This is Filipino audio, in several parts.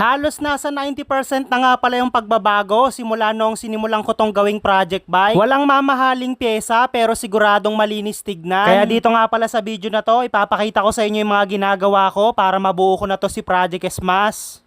Halos nasa 90% na nga pala yung pagbabago simula noong sinimulan ko tong gawing project bike. Walang mamahaling pyesa pero siguradong malinis tignan. Kaya dito nga pala sa video na to, ipapakita ko sa inyo yung mga ginagawa ko para mabuo ko na to si Project Smash.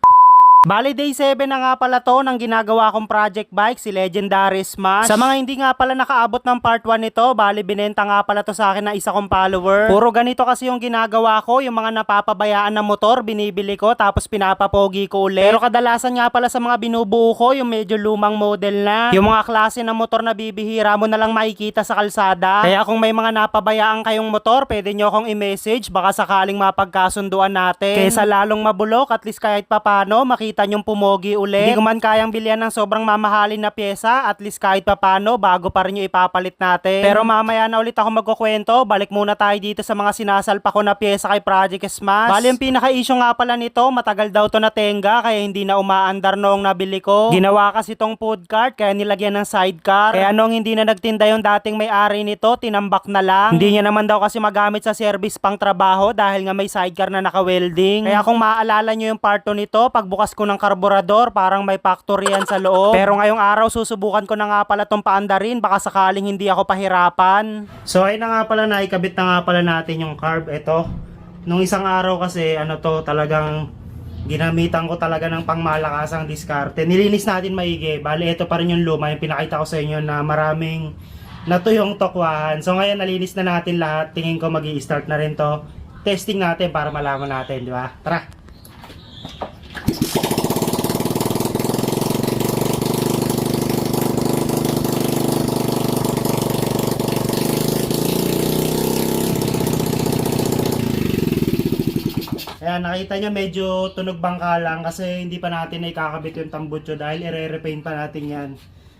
Bali day 7 na nga pala to ng ginagawa kong project bike si Legendary Smash. Sa mga hindi nga pala nakaabot ng part 1 nito, bali binenta nga pala to sa akin ng isa kong follower. Puro ganito kasi yung ginagawa ko, yung mga napapabayaan na motor, binibili ko tapos pinapapogi ko ulit. Pero kadalasan nga pala sa mga binubuo ko, yung medyo lumang model na. Yung mga klase ng motor na bibihira mo na lang makikita sa kalsada. Kaya kung may mga napabayaan kayong motor, pwede nyo akong i-message, baka sakaling mapagkasunduan natin. Kesa lalong mabulok, at least kahit papano, makita nyong pumogi ulit. Hindi ko man kayang bilhan ng sobrang mamahalin na pyesa, at least kahit papano, bago pa rin yung ipapalit natin. Pero mamaya na ulit ako magkukwento, balik muna tayo dito sa mga sinasalpa ko na pyesa kay Project Smash. Bali, yung pinaka-issue nga pala nito, matagal daw to natenga, kaya hindi na umaandar noong nabili ko. Ginawa kasi tong food cart, kaya nilagyan ng sidecar. Kaya noong hindi na nagtinda yung dating may-ari nito, tinambak na lang. Hindi niya naman daw kasi magamit sa service pang trabaho dahil nga may sidecar na naka-welding. Kaya kung maaalala nyo yung part 2 nito, pagbukas ko ng karburador, parang may factory yan sa loob. Pero ngayong araw, susubukan ko na nga pala tong paandarin, baka sakaling hindi ako pahirapan. So ayun na nga pala, naikabit na nga pala natin yung carb. Ito, nung isang araw kasi, ano to, talagang ginamitan ko talaga ng pangmalakasang diskarte. Nilinis natin maigi. Bali, ito pa rin yung luma, yung pinakita ko sa inyo na maraming natuyong tokwahan. So ngayon, nalinis na natin lahat. Tingin ko mag start na rin to. Testing natin para malaman natin, di ba? Tara! Ayan, nakita nyo medyo tunog bangka lang kasi hindi pa natin na ikakabit yung tambutso dahil ire-repaint pa natin yan.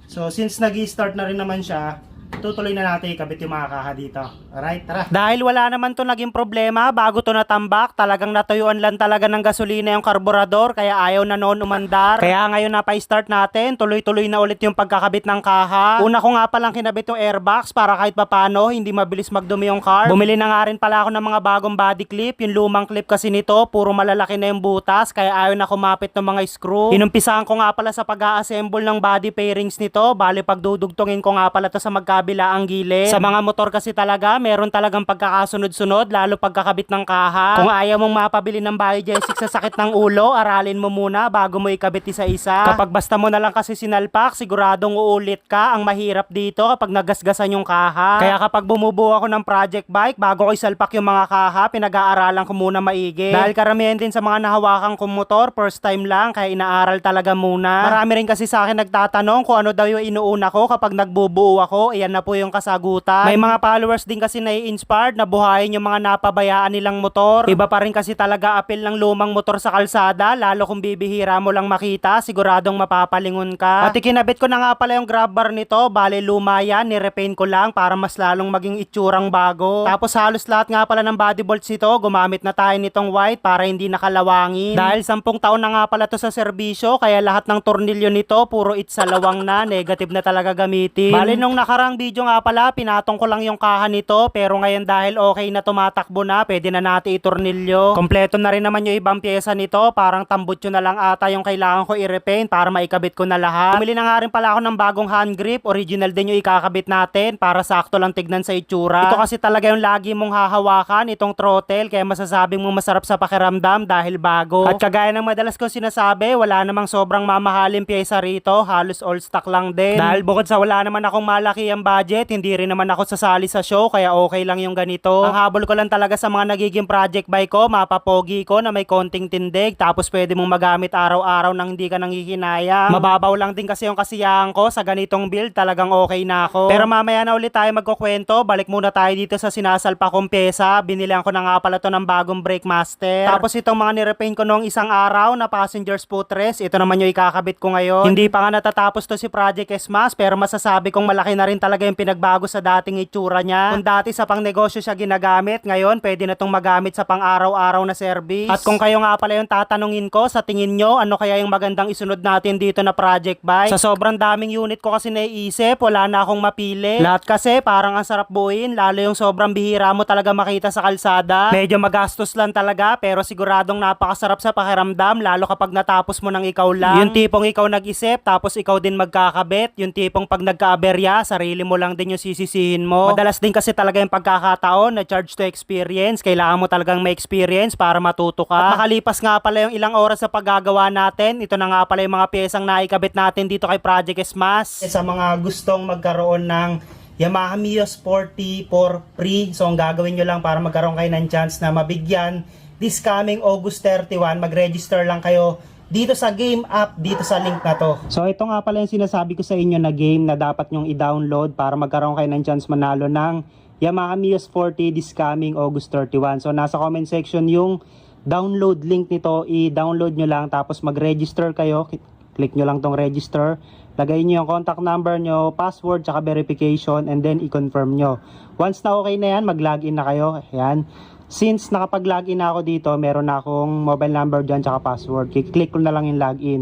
So, since nag start na rin naman siya, tutuloy na natin ikabit yung mga kaha dito. Alright, tara. Dahil wala naman to naging problema bago to natambak, talagang natuyuan lang talaga ng gasolina yung karburador kaya ayaw na noon umandar. Kaya ngayon na pa-start natin, tuloy-tuloy na ulit yung pagkakabit ng kaha. Una ko nga palang kinabit yung airbox para kahit papano hindi mabilis magdumi yung car. Bumili na nga rin pala ako ng mga bagong body clip. Yung lumang clip kasi nito, puro malalaki na yung butas kaya ayaw na kumapit ng mga screw. Inumpisahan ko nga pala sa pag-a-assemble ng body pairings nito. Bali pagdudugtungin ko nga pala to sa magkabilaang gilid. Sa mga motor kasi talaga, meron talagang pagkakasunod-sunod lalo pagkakabit ng kaha. Kung ayaw mong mapabili ng biogesic sa sakit ng ulo, aralin mo muna bago mo ikabit isa-isa. Kapag basta mo na lang kasi sinalpak, siguradong uulit ka. Ang mahirap dito kapag nagasgasan yung kaha. Kaya kapag bumubuo ako ng project bike, bago ko isalpak yung mga kaha, pinag-aaralan ko muna maigi. Dahil karamihan din sa mga nahawakan kong motor, first time lang, kaya inaaral talaga muna. Marami rin kasi sa akin nagtatanong kung ano daw yung inuuna ko kapag nagbubuo ako, iyan na po yung kasagutan. May mga followers din kasi nai-inspired na buhayin yung mga napabayaan nilang motor. Iba pa rin kasi talaga apel ng lumang motor sa kalsada, lalo kung bibihira mo lang makita, siguradong mapapalingon ka. Pati kinabit ko na nga pala yung grab bar nito, bale luma yan, nirepaint ko lang para mas lalong maging itsurang bago. Tapos halos lahat nga pala ng body bolts nito, gumamit na tayo nitong white para hindi nakalawangin. Dahil sampung taon na nga pala to sa serbisyo, kaya lahat ng tornilyo nito, puro itsalawang na, negative na talaga gamitin. Bale nung nakarang video nga pala, pinatong ko lang yung kaha nito, pero ngayon dahil okay na tumatakbo na, pwede na natin itornilyo. Kompleto na rin naman yung ibang pyesa nito, parang tambutso na lang ata yung kailangan ko i-repaint para maikabit ko na lahat. Bumili na nga rin pala ako ng bagong hand grip, original din yung ikakabit natin para sakto lang tignan sa itsura. Ito kasi talaga yung lagi mong hahawakan, itong throttle, kaya masasabing mo masarap sa pakiramdam dahil bago. At kagaya ng madalas ko sinasabi, wala namang sobrang mamahaling pyesa rito, halos all stock lang din. Dahil bukod sa wala naman akong malaki ang budget, hindi rin naman ako sasali sa show, kaya okay lang yung ganito. Ang habol ko lang talaga sa mga nagiging project bike ko, mapapogi ko na may konting tindig, tapos pwede mong magamit araw-araw nang hindi ka nanghihinaya. Mababaw lang din kasi yung kasiyahan ko sa ganitong build, talagang okay na ako. Pero mamaya na ulit tayo magkukwento, balik muna tayo dito sa sinasalpa kong pyesa. Binilihan ko na nga pala to ng bagong brake master. Tapos itong mga nirepaint ko noong isang araw na passenger's footrest, ito naman yung ikakabit ko ngayon. Hindi pa nga natatapos to si Project Smash, pero masasabi kong malaki na rin talaga talaga yung pinagbago sa dating itsura niya. Kung dati sa pang negosyo siya ginagamit, ngayon pwede na tong magamit sa pang araw-araw na service. At kung kayo nga pala yung tatanungin ko, sa tingin nyo, ano kaya yung magandang isunod natin dito na project bike? Sa sobrang daming unit ko kasi naiisip, wala na akong mapili. Lahat kasi parang ang sarap buuin, lalo yung sobrang bihira mo talaga makita sa kalsada. Medyo magastos lang talaga, pero siguradong napakasarap sa pakiramdam, lalo kapag natapos mo ng ikaw lang. Yung tipong ikaw nag-isip, tapos ikaw din magkakabit. Yung tipong pag nagkaaberya, sarili mo lang din yung sisisihin mo. Madalas din kasi talaga yung pagkakataon na charge to experience. Kailangan mo talagang may experience para matuto ka. At makalipas nga pala yung ilang oras sa paggagawa natin, ito na nga pala yung mga pyesang naikabit natin dito kay Project Smash. Sa mga gustong magkaroon ng Yamaha Mio Sporty for free. So ang gagawin nyo lang para magkaroon kayo ng chance na mabigyan this coming August 31, mag-register lang kayo dito sa game app, dito sa link na to. So ito nga pala yung sinasabi ko sa inyo na game na dapat nyong i-download para magkaroon kayo ng chance manalo ng Yamaha Mio Sporty this coming August 31. So nasa comment section yung download link nito, i-download nyo lang tapos mag-register kayo. Click nyo lang tong register. Lagay nyo yung contact number nyo, password, tsaka verification, and then i-confirm nyo. Once na okay na yan, mag-login na kayo. Ayan. Since nakapag-login na ako dito, meron na akong mobile number dyan, tsaka password. Kiklik ko na lang yung login.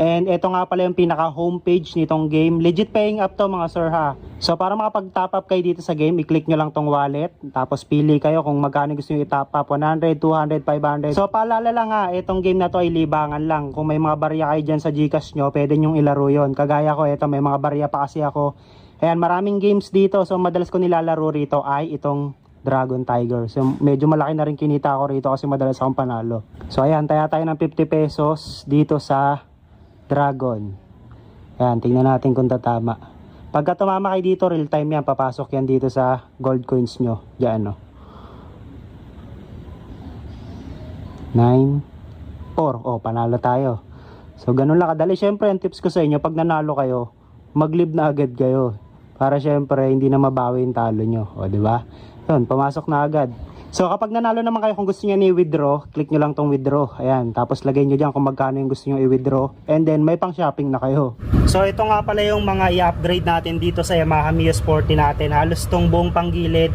And ito nga pala yung pinaka homepage nitong game. Legit paying up to mga sir ha. So para makapag-top up kayo dito sa game, i-click nyo lang tong wallet. Tapos pili kayo kung magkano gusto nyo i-top up. 100, 200, 500. So paalala lang ha, itong game na to ay libangan lang. Kung may mga barya kayo dyan sa Gcash nyo, pwede nyong ilaro yon. Kagaya ko, ito may mga barya pa kasi ako. Ayan, maraming games dito. So madalas ko nilalaro rito ay itong Dragon Tiger. So medyo malaki na rin kinita ko rito kasi madalas akong panalo. So ayan, taya tayo ng 50 pesos dito sa Dragon. Ayan, tingnan natin kung tatama. Pagka tumama kayo dito, real time yan. Papasok yan dito sa gold coins nyo. Diyan, no? 9, 4. Oh, panalo tayo. So, ganun lang kadali. Siyempre, ang tips ko sa inyo, pag nanalo kayo, mag-live na agad kayo. Para siyempre, hindi na mabawi yung talo nyo. O, di ba? Yun, pumasok na agad. So, kapag nanalo naman kayo, kung gusto nyo ni-withdraw, click nyo lang tong withdraw. Ayan, tapos lagay nyo dyan kung magkano yung gusto nyo i-withdraw. And then, may pang shopping na kayo. So, ito nga pala yung mga i-upgrade natin dito sa Yamaha Mio Sporty natin. Halos tong buong panggilid,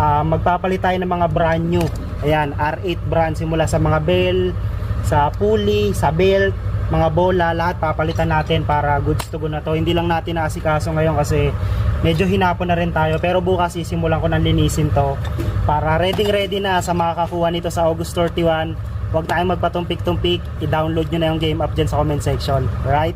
ah, magpapalit tayo ng mga brand new. Ayan, R8 brand simula sa mga bell, sa pulley, sa belt, mga bola, lahat papalitan natin para goods to go na to. Hindi lang natin naasikaso ngayon kasi medyo hinapon na rin tayo. Pero bukas sisimulan ko ng linisin to para ready ready na sa makakakuha nito sa August 31. Huwag tayong magpatumpik-tumpik. I-download nyo na yung game app dyan sa comment section. Right?